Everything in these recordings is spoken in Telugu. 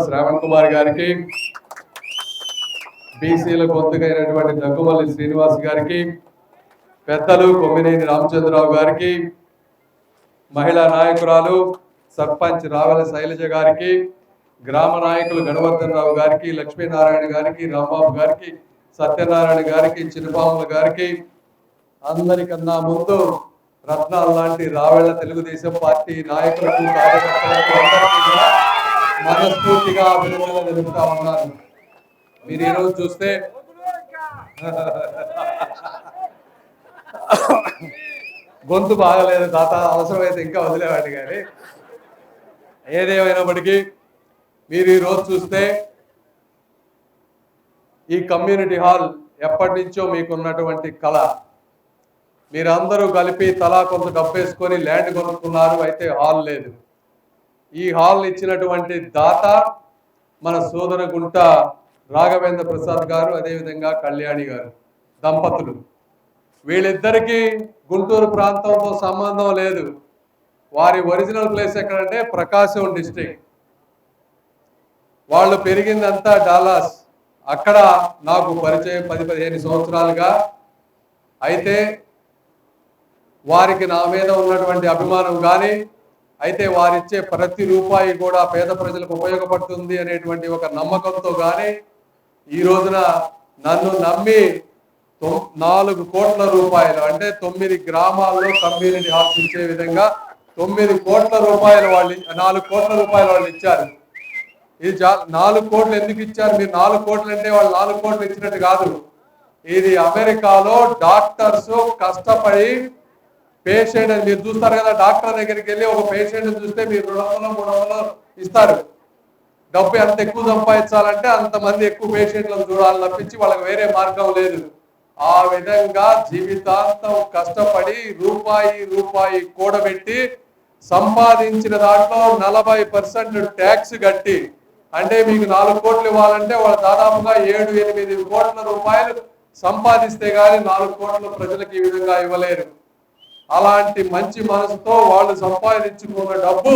శ్రావణ్ కుమార్ గారికి బీసీల గొంతుకైనటువంటి దగ్గుమల్లి శ్రీనివాస్ గారికి పెద్దలు కొమ్మినేని రామచంద్రరావు గారికి మహిళా నాయకురాలు సర్పంచ్ రావెల శైలజ గారికి గ్రామ నాయకులు గణవర్ధన్ రావు గారికి లక్ష్మీనారాయణ గారికి రాంబాబు గారికి సత్యనారాయణ గారికి చిన్నపాముల గారికి అందరికన్నా ముందు రత్నాలు లాంటి రావెళ్ళ తెలుగుదేశం పార్టీ నాయకులకు కార్యకర్తలకు అందరికీ కూడా మనస్ఫూర్తిగా అభినందనలు తెలుపుతా ఉన్నాను. మీరు ఈరోజు చూస్తే గొంతు బాగలేదు తాత అవసరమైతే ఇంకా వదిలేవాడి కానీ. ఏదేమైనప్పటికీ మీరు ఈరోజు చూస్తే ఈ కమ్యూనిటీ హాల్ ఎప్పటి నుంచో మీకున్నటువంటి కళ. మీరందరూ కలిపి తలా కొంత డబ్బు వేసుకొని ల్యాండ్ కొనుక్కున్నారు అయితే హాల్ లేదు. ఈ హాల్ ఇచ్చినటువంటి దాత మన సోదర గుంట రాఘవేంద్ర ప్రసాద్ గారు అదేవిధంగా కళ్యాణి గారు దంపతులు. వీళ్ళిద్దరికీ గుంటూరు ప్రాంతంతో సంబంధం లేదు. వారి ఒరిజినల్ ప్లేస్ ఎక్కడంటే ప్రకాశం డిస్టిక్ వాళ్ళు పెరిగిందంతా డాలాస్. అక్కడ నాకు పరిచయం పది పదిహేను సంవత్సరాలుగా. అయితే వారికి నా మీద ఉన్నటువంటి అభిమానం కానీ అయితే వారిచ్చే ప్రతి రూపాయి కూడా పేద ప్రజలకు ఉపయోగపడుతుంది అనేటువంటి ఒక నమ్మకంతో కానీ ఈ రోజున నన్ను నమ్మి నాలుగు కోట్ల రూపాయలు అంటే తొమ్మిది గ్రామాల్లో కమ్యూనిటీ ఆశించే ఇచ్చే విధంగా తొమ్మిది కోట్ల రూపాయలు వాళ్ళు నాలుగు కోట్ల రూపాయలు వాళ్ళు ఇచ్చారు. ఇది నాలుగు కోట్లు ఎందుకు ఇచ్చారు? మీరు నాలుగు కోట్లు అంటే వాళ్ళు నాలుగు కోట్లు ఇచ్చినట్టు కాదు. ఇది అమెరికాలో డాక్టర్స్ కష్టపడి పేషెంట్ మీరు చూస్తారు కదా డాక్టర్ దగ్గరికి వెళ్ళి ఒక పేషెంట్ చూస్తే మీరు రెండు వందలు మూడు వందలు ఇస్తారు. డబ్బు ఎంత ఎక్కువ సంపాదించాలంటే అంతమంది ఎక్కువ పేషెంట్లను చూడాలని తప్పించి వాళ్ళకి వేరే మార్గం లేదు. ఆ విధంగా జీవితాంతం కష్టపడి రూపాయి రూపాయి కూడబెట్టి సంపాదించిన దాంట్లో నలభై పర్సెంట్ ట్యాక్స్ కట్టి అంటే మీకు నాలుగు కోట్లు ఇవ్వాలంటే వాళ్ళు దాదాపుగా ఏడు ఎనిమిది కోట్ల రూపాయలు సంపాదిస్తే గానీ నాలుగు కోట్ల ప్రజలకు ఈ విధంగా ఇవ్వలేరు. అలాంటి మంచి మనసుతో వాళ్ళు సంపాదించుకున్న డబ్బు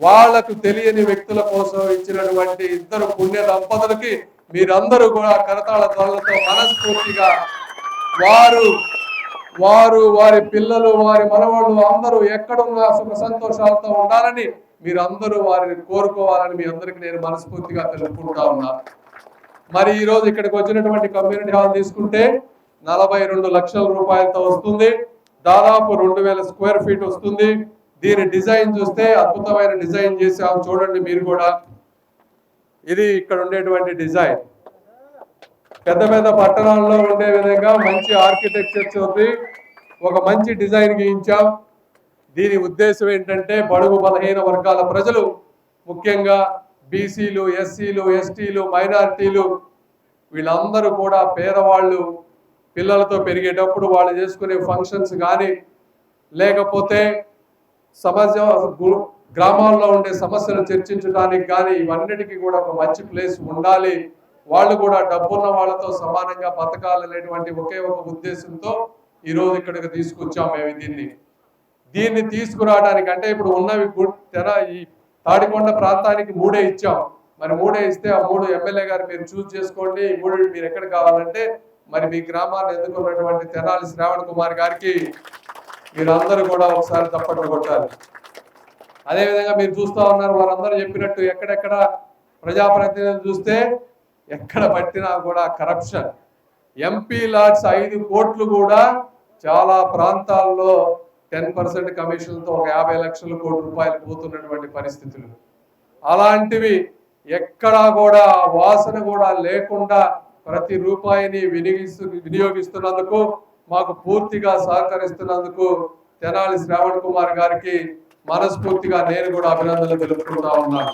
వాళ్ళకు తెలియని వ్యక్తుల కోసం ఇచ్చినటువంటి ఇద్దరు పుణ్య దంపతులకి మీరందరూ కూడా కరతాళ ధ్వనులతో మనస్ఫూర్తిగా వారు వారు వారి పిల్లలు వారి మనవాళ్ళు అందరూ ఎక్కడున్నా సుఖ సంతోషాలతో ఉండాలని మీరందరూ వారిని కోరుకోవాలని మీ అందరికి నేను మనస్ఫూర్తిగా తెలుపుకుంటా ఉన్నా. మరి ఈరోజు ఇక్కడికి వచ్చినటువంటి కమ్యూనిటీ హాల్ తీసుకుంటే నలభై రెండు లక్షల రూపాయలతో వస్తుంది. దాదాపు రెండు వేల స్క్వేర్ ఫీట్ వస్తుంది. దీని డిజైన్ చూస్తే అద్భుతమైన డిజైన్ చేసాం చూడండి మీరు కూడా. ఇది ఇక్కడ ఉండేటువంటి డిజైన్. పెద్ద పెద్ద పట్టణాల్లో ఉండే విధంగా మంచి ఆర్కిటెక్చర్ ఉంది ఒక మంచి డిజైన్ గీయించాం. దీని ఉద్దేశం ఏంటంటే బడుగు బలహీన వర్గాల ప్రజలు ముఖ్యంగా బీసీలు ఎస్సీలు ఎస్టీలు మైనారిటీలు వీళ్ళందరూ కూడా పేదవాళ్ళు పిల్లలతో పెరిగేటప్పుడు వాళ్ళు చేసుకునే ఫంక్షన్స్ కానీ లేకపోతే సమాజం గు- గ్రామాల్లో ఉండే సమస్యలు చర్చించడానికి కానీ ఇవన్నిటికీ కూడా ఒక మంచి ప్లేస్ ఉండాలి. వాళ్ళు కూడా డబ్బున్న వాళ్ళతో సమానంగా బతకాలనేటువంటి ఒకే ఒక ఉద్దేశంతో ఈరోజు ఇక్కడికి తీసుకొచ్చాం మేము దీన్ని. దీన్ని తీసుకురావడానికి అంటే ఇప్పుడు ఉన్నవి తెర ఈ తాడికొండ ప్రాంతానికి మూడే ఇచ్చాం. మరి మూడే ఇస్తే ఆ మూడు ఎమ్మెల్యే గారు మీరు చూస్ చేసుకోండి ఈ మూడు మీరు ఎక్కడ కావాలంటే మరి మీ గ్రామాన్ని ఎందుకున్నటువంటి తెనాలి శ్రావణ్ కుమార్ గారికి మీరందరూ కూడా ఒకసారి తప్పట్లు కొట్టాలి. అదేవిధంగా మీరు చూస్తూ ఉన్నారు వారందరూ చెప్పినట్టు ఎక్కడెక్కడ ప్రజాప్రతినిధులు చూస్తే ఎక్కడ పట్టినా కూడా కరప్షన్ ఎంపీ లాడ్స్ ఐదు కోట్లు కూడా చాలా ప్రాంతాల్లో టెన్ పర్సెంట్ కమిషన్తో ఒక యాభై లక్షల కోట్ల రూపాయలు పోతున్నటువంటి పరిస్థితులు. అలాంటివి ఎక్కడా కూడా వాసన కూడా లేకుండా ప్రతి రూపాయిని వినియోగిస్తు వినియోగిస్తున్నందుకు మాకు పూర్తిగా సహకరిస్తున్నందుకు తెనాలి శ్రావణ్ కుమార్ గారికి మనస్ఫూర్తిగా నేను కూడా అభినందనలు తెలుపుకుంటా ఉన్నాను.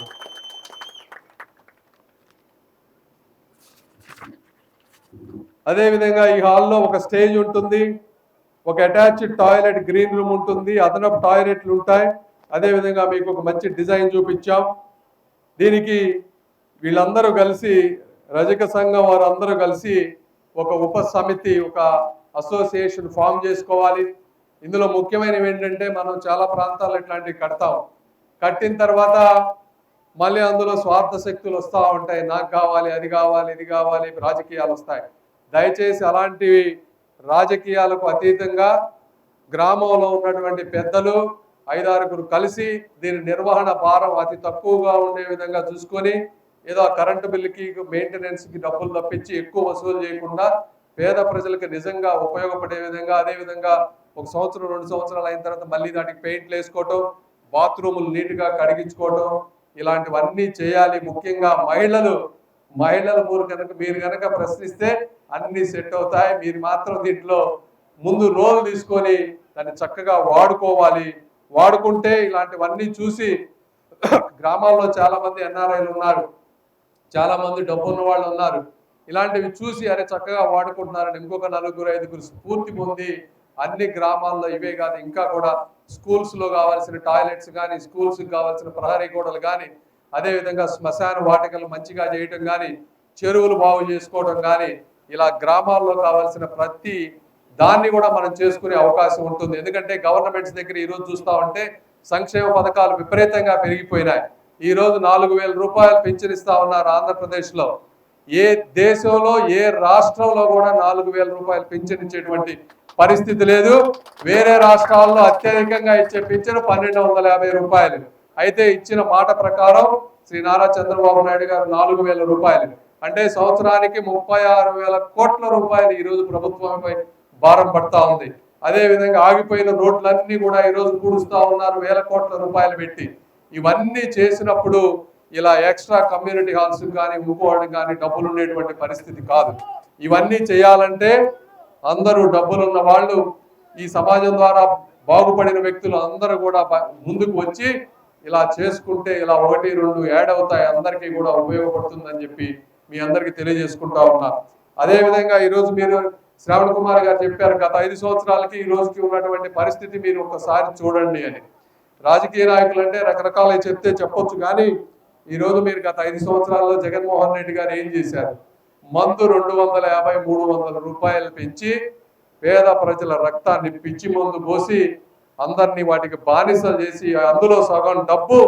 అదేవిధంగా ఈ హాల్లో ఒక స్టేజ్ ఉంటుంది ఒక అటాచ్డ్ టాయిలెట్ గ్రీన్ రూమ్ ఉంటుంది అదనపు టాయిలెట్లు ఉంటాయి. అదేవిధంగా మీకు ఒక మంచి డిజైన్ చూపించాం. దీనికి వీళ్ళందరూ కలిసి రజక సంఘం వారు అందరూ కలిసి ఒక ఉప సమితి ఒక అసోసియేషన్ ఫామ్ చేసుకోవాలి. ఇందులో ముఖ్యమైనవి ఏంటంటే మనం చాలా ప్రాంతాల్లో ఇట్లాంటివి కడతాం. కట్టిన తర్వాత మళ్ళీ అందులో స్వార్థ శక్తులు వస్తూ ఉంటాయి. నాకు కావాలి అది కావాలి ఇది కావాలి రాజకీయాలు వస్తాయి. దయచేసి అలాంటివి రాజకీయాలకు అతీతంగా గ్రామంలో ఉన్నటువంటి పెద్దలు ఐదారుగురు కలిసి దీని నిర్వహణ భారం అతి తక్కువగా ఉండే విధంగా చూసుకొని ఏదో ఆ కరెంటు బిల్లుకి మెయింటెనెన్స్కి డబ్బులు తప్పించి ఎక్కువ వసూలు చేయకుండా పేద ప్రజలకు నిజంగా ఉపయోగపడే విధంగా అదే విధంగా ఒక సంవత్సరం రెండు సంవత్సరాలు అయిన తర్వాత మళ్ళీ దానికి పెయింట్లు వేసుకోవటం బాత్రూములు నీట్గా కడిగించుకోవటం ఇలాంటివన్నీ చేయాలి. ముఖ్యంగా మహిళలు మహిళల మూరు కనుక మీరు కనుక ప్రశ్నిస్తే అన్ని సెట్ అవుతాయి. మీరు మాత్రం దీంట్లో ముందు రోల్ తీసుకొని దాన్ని చక్కగా వాడుకోవాలి. వాడుకుంటే ఇలాంటివన్నీ చూసి గ్రామాల్లో చాలామంది ఎన్ఆర్ఐలు ఉన్నారు. చాలా మంది డబ్బు ఉన్న వాళ్ళు ఉన్నారు. ఇలాంటివి చూసి అరే చక్కగా వాడుకుంటున్నారని ఇంకొక నలుగురు ఐదుగురు స్ఫూర్తి పొంది అన్ని గ్రామాల్లో ఇవే కాదు ఇంకా కూడా స్కూల్స్లో కావాల్సిన టాయిలెట్స్ కానీ స్కూల్స్కి కావాల్సిన ప్రహరీ గోడలు కానీ అదేవిధంగా శ్మశాన వాటికలు మంచిగా చేయటం కానీ చెరువులు బాగు చేసుకోవడం కానీ ఇలా గ్రామాల్లో కావాల్సిన ప్రతి దాన్ని కూడా మనం చేసుకునే అవకాశం ఉంటుంది. ఎందుకంటే గవర్నమెంట్స్ దగ్గర ఈ రోజు చూస్తా ఉంటే సంక్షేమ పథకాలు విపరీతంగా పెరిగిపోయినాయి. ఈ రోజు నాలుగు వేల రూపాయలు పింఛన్ ఇస్తా ఉన్నారు ఆంధ్రప్రదేశ్లో. ఏ దేశంలో ఏ రాష్ట్రంలో కూడా నాలుగు వేల రూపాయలు పింఛన్ ఇచ్చేటువంటి పరిస్థితి లేదు. వేరే రాష్ట్రాల్లో అత్యధికంగా ఇచ్చే పింఛను పన్నెండు వందల యాభై రూపాయలు. అయితే ఇచ్చిన మాట ప్రకారం శ్రీ నారా చంద్రబాబు నాయుడు గారు నాలుగు వేల రూపాయలు. అంటే సంవత్సరానికి ముప్పై ఆరు వేల కోట్ల రూపాయలు ఈ రోజు ప్రభుత్వంపై భారం పడతా ఉంది. అదే విధంగా ఆగిపోయిన రోడ్లన్నీ కూడా ఈ రోజు ఉన్నారు వేల కోట్ల రూపాయలు పెట్టి. ఇవన్నీ చేసినప్పుడు ఇలా ఎక్స్ట్రా కమ్యూనిటీ హాల్స్ కానీ ఊపుకోవడం కానీ డబ్బులు ఉండేటువంటి పరిస్థితి కాదు. ఇవన్నీ చేయాలంటే అందరూ డబ్బులున్న వాళ్ళు ఈ సమాజం ద్వారా బాగుపడిన వ్యక్తులు అందరూ కూడా ముందుకు వచ్చి ఇలా చేసుకుంటే ఇలా ఒకటి రెండు యాడ్ అవుతాయి అందరికీ కూడా ఉపయోగపడుతుందని చెప్పి మీ అందరికీ తెలియజేసుకుంటా ఉన్నా. అదేవిధంగా ఈరోజు మీరు శ్రావణ్ కుమార్ గారు చెప్పారు గత ఐదు సంవత్సరాలకి ఈ రోజుకి ఉన్నటువంటి పరిస్థితి మీరు ఒకసారి చూడండి అని. రాజకీయ నాయకులు అంటే రకరకాల చెప్తే చెప్పొచ్చు కానీ ఈరోజు మీరు గత ఐదు సంవత్సరాల్లో జగన్మోహన్ రెడ్డి గారు ఏం చేశారు? మందు రెండు వందల యాభై మూడు వందల రూపాయలు పెంచి పేద ప్రజల రక్తాన్ని పిచ్చి మందు పోసి అందరినీ వాటికి బానిసలు చేసి అందులో సగం డబ్బు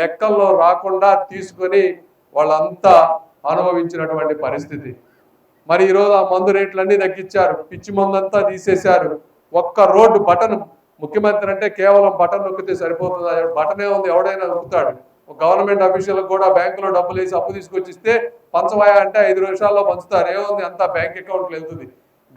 లెక్కల్లో రాకుండా తీసుకొని వాళ్ళంతా అనుభవించినటువంటి పరిస్థితి. మరి ఈరోజు ఆ మందు రేట్లన్నీ తగ్గించారు పిచ్చి మందు అంతా తీసేశారు. ఒక్క రోడ్డు బటన్ ముఖ్యమంత్రి అంటే కేవలం బటన్ నొక్కితే సరిపోతుంది? బటనే ఉంది ఎవడైనా నొక్కుతాడు. ఒక గవర్నమెంట్ అఫీషియల్ కూడా బ్యాంకులో డబ్బులు వేసి అప్పు తీసుకొచ్చి ఇస్తే పంచవాయ అంటే ఐదు నిమిషాల్లో పంచుతారు. ఏముంది? అంతా బ్యాంక్ అకౌంట్లు వెళ్తుంది.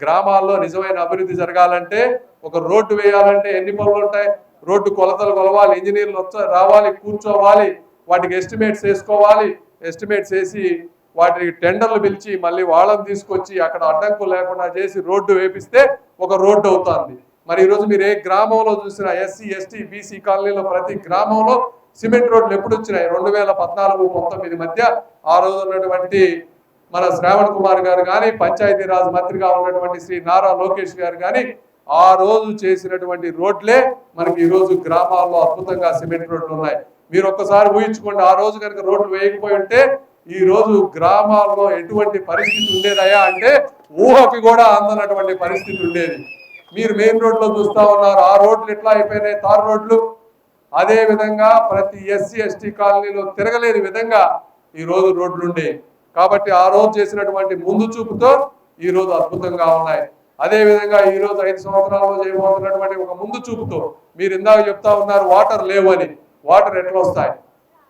గ్రామాల్లో నిజమైన అభివృద్ధి జరగాలంటే ఒక రోడ్డు వేయాలంటే ఎన్ని పనులు ఉంటాయి? రోడ్డు కొలతలు కొలవాలి ఇంజనీర్లు వచ్చ రావాలి కూర్చోవాలి వాటికి ఎస్టిమేట్స్ వేసుకోవాలి. ఎస్టిమేట్స్ వేసి వాటికి టెండర్లు పిలిచి మళ్ళీ వాళ్ళని తీసుకొచ్చి అక్కడ అడ్డంకులు లేకుండా చేసి రోడ్డు వేపిస్తే ఒక రోడ్డు అవుతుంది. మరి ఈరోజు మీరు ఏ గ్రామంలో చూసినా ఎస్సీ ఎస్టీ బీసీ కాలనీలో ప్రతి గ్రామంలో సిమెంట్ రోడ్లు ఎప్పుడు వచ్చినాయి? రెండు వేల పద్నాలుగు పంతొమ్మిది మధ్య ఆ రోజు ఉన్నటువంటి మన శ్రావణ్ కుమార్ గారు కానీ పంచాయతీరాజ్ మంత్రిగా ఉన్నటువంటి శ్రీ నారా లోకేష్ గారు కానీ ఆ రోజు చేసినటువంటి రోడ్లే మనకి ఈరోజు గ్రామాల్లో అద్భుతంగా సిమెంట్ రోడ్లు ఉన్నాయి. మీరు ఒక్కసారి ఊహించుకోండి ఆ రోజు కనుక రోడ్లు వేయకపోయి ఉంటే ఈ రోజు గ్రామాల్లో ఎటువంటి పరిస్థితి ఉండేదయా అంటే ఊహకి కూడా అందనటువంటి పరిస్థితి ఉండేది. మీరు మెయిన్ రోడ్లో చూస్తా ఉన్నారు. ఆ రోడ్లు ఎట్లా అయిపోయినాయి? తార్ రోడ్లు. అదే విధంగా ప్రతి ఎస్సీ ఎస్టీ కాలనీలో తిరగలేని విధంగా ఈ రోజు రోడ్లుండే కాబట్టి ఆ రోజు చేసినటువంటి ముందు చూపుతో ఈ రోజు అద్భుతంగా ఉన్నాయి. అదే విధంగా ఈ రోజు ఐదు సంవత్సరాల్లో చేయబోతున్నటువంటి ఒక ముందు చూపుతో మీరు ఇందాక చెప్తా ఉన్నారు వాటర్ లేవు అని. వాటర్ ఎట్లా వస్తాయి?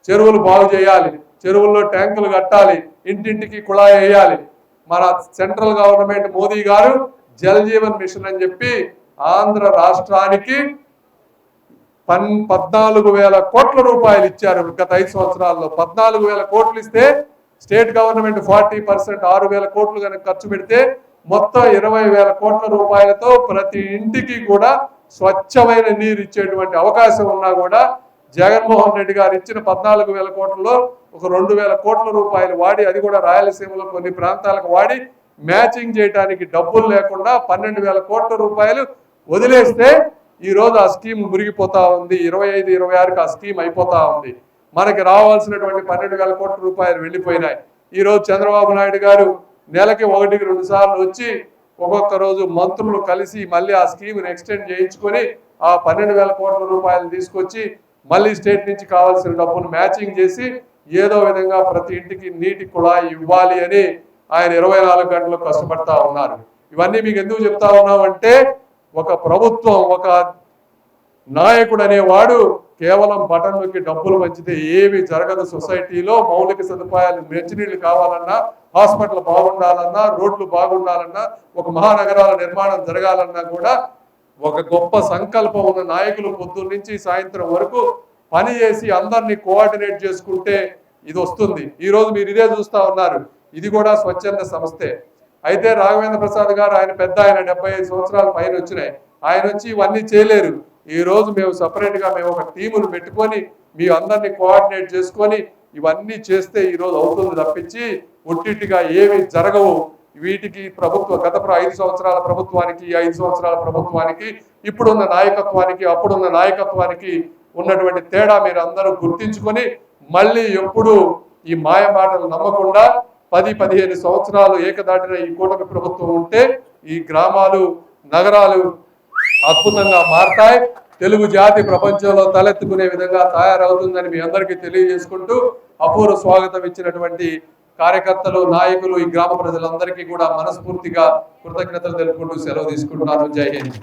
చెరువులు బాగు చేయాలి. చెరువుల్లో ట్యాంకులు కట్టాలి. ఇంటింటికి కుళాయి వేయాలి. మన సెంట్రల్ గవర్నమెంట్ మోదీ గారు జల్ జీవన్ మిషన్ అని చెప్పి ఆంధ్ర రాష్ట్రానికి పన్ పద్నాలుగు వేల కోట్ల రూపాయలు ఇచ్చారు. గత ఐదు సంవత్సరాల్లో పద్నాలుగు వేల కోట్లు ఇస్తే స్టేట్ గవర్నమెంట్ ఫార్టీ పర్సెంట్ ఆరు వేల కోట్లు కనుక ఖర్చు పెడితే మొత్తం ఇరవై వేల కోట్ల రూపాయలతో ప్రతి ఇంటికి కూడా స్వచ్ఛమైన నీరు ఇచ్చేటువంటి అవకాశం ఉన్నా కూడా జగన్మోహన్ రెడ్డి గారు ఇచ్చిన పద్నాలుగు వేల కోట్లలో ఒక రెండు వేల కోట్ల రూపాయలు వాడి అది కూడా రాయలసీమలో కొన్ని ప్రాంతాలకు వాడి మ్యాచింగ్ చేయడానికి డబ్బులు లేకుండా పన్నెండు వేల కోట్ల రూపాయలు వదిలేస్తే ఈ రోజు ఆ స్కీమ్ మురిగిపోతా ఉంది. ఇరవై ఐదు ఇరవై ఆరుకి ఆ స్కీమ్ అయిపోతా ఉంది. మనకి రావాల్సినటువంటి పన్నెండు వేల కోట్ల రూపాయలు వెళ్ళిపోయినాయి. ఈ రోజు చంద్రబాబు నాయుడు గారు నెలకి ఒకటికి రెండు సార్లు వచ్చి ఒక్కొక్క రోజు మంత్రులు కలిసి మళ్ళీ ఆ స్కీమ్ని ఎక్స్టెండ్ చేయించుకొని ఆ పన్నెండు వేల కోట్ల రూపాయలు తీసుకొచ్చి మళ్ళీ స్టేట్ నుంచి కావాల్సిన డబ్బులు మ్యాచింగ్ చేసి ఏదో విధంగా ప్రతి ఇంటికి నీటి కుళాయి ఇవ్వాలి అని ఆయన ఇరవై నాలుగు గంటలు కష్టపడతా ఉన్నారు. ఇవన్నీ మీకు ఎందుకు చెప్తా ఉన్నామంటే ఒక ప్రభుత్వం ఒక నాయకుడు అనేవాడు కేవలం బటన్లకి డబ్బులు మంచితే ఏమి జరగదు. సొసైటీలో మౌలిక సదుపాయాలు మంచినీళ్ళు కావాలన్నా హాస్పిటల్ బాగుండాలన్నా రోడ్లు బాగుండాలన్నా ఒక మహానగరాల నిర్మాణం జరగాలన్నా కూడా ఒక గొప్ప సంకల్పం ఉన్న నాయకులు పొద్దున్న నుంచి సాయంత్రం వరకు పని చేసి అందరినీ కోఆర్డినేట్ చేసుకుంటే ఇది వస్తుంది. ఈ రోజు మీరు ఇదే చూస్తా ఉన్నారు. ఇది కూడా స్వచ్ఛంద సంస్థే. అయితే రాఘవేంద్ర ప్రసాద్ గారు ఆయన పెద్ద ఆయన డెబ్బై ఐదు సంవత్సరాల పైన వచ్చినాయి. ఆయన వచ్చి ఇవన్నీ చేయలేరు. ఈ రోజు మేము సపరేట్గా మేము ఒక టీమును పెట్టుకొని మీ అందరినీ కోఆర్డినేట్ చేసుకొని ఇవన్నీ చేస్తే ఈ రోజు అవుతుంది తప్పించి ఒట్టిగా ఏమి జరగవు. వీటికి ప్రభుత్వ గత ఐదు సంవత్సరాల ప్రభుత్వానికి ఐదు సంవత్సరాల ప్రభుత్వానికి ఇప్పుడున్న నాయకత్వానికి అప్పుడున్న నాయకత్వానికి ఉన్నటువంటి తేడా మీరు అందరూ గుర్తించుకొని మళ్ళీ ఎప్పుడు ఈ మాయ మాటలు నమ్మకుండా పది పదిహేను సంవత్సరాలు ఏకదాటిన ఈ కూటమి ప్రభుత్వం ఉంటే ఈ గ్రామాలు నగరాలు అద్భుతంగా మారతాయి. తెలుగు జాతి ప్రపంచంలో తలెత్తుకునే విధంగా తయారవుతుందని మీ అందరికీ తెలియజేసుకుంటూ అపూర్వ స్వాగతం ఇచ్చినటువంటి కార్యకర్తలు నాయకులు ఈ గ్రామ ప్రజలందరికీ కూడా మనస్ఫూర్తిగా కృతజ్ఞతలు తెలుపుకుంటూ సెలవు తీసుకుంటున్నాను. జై హింద్.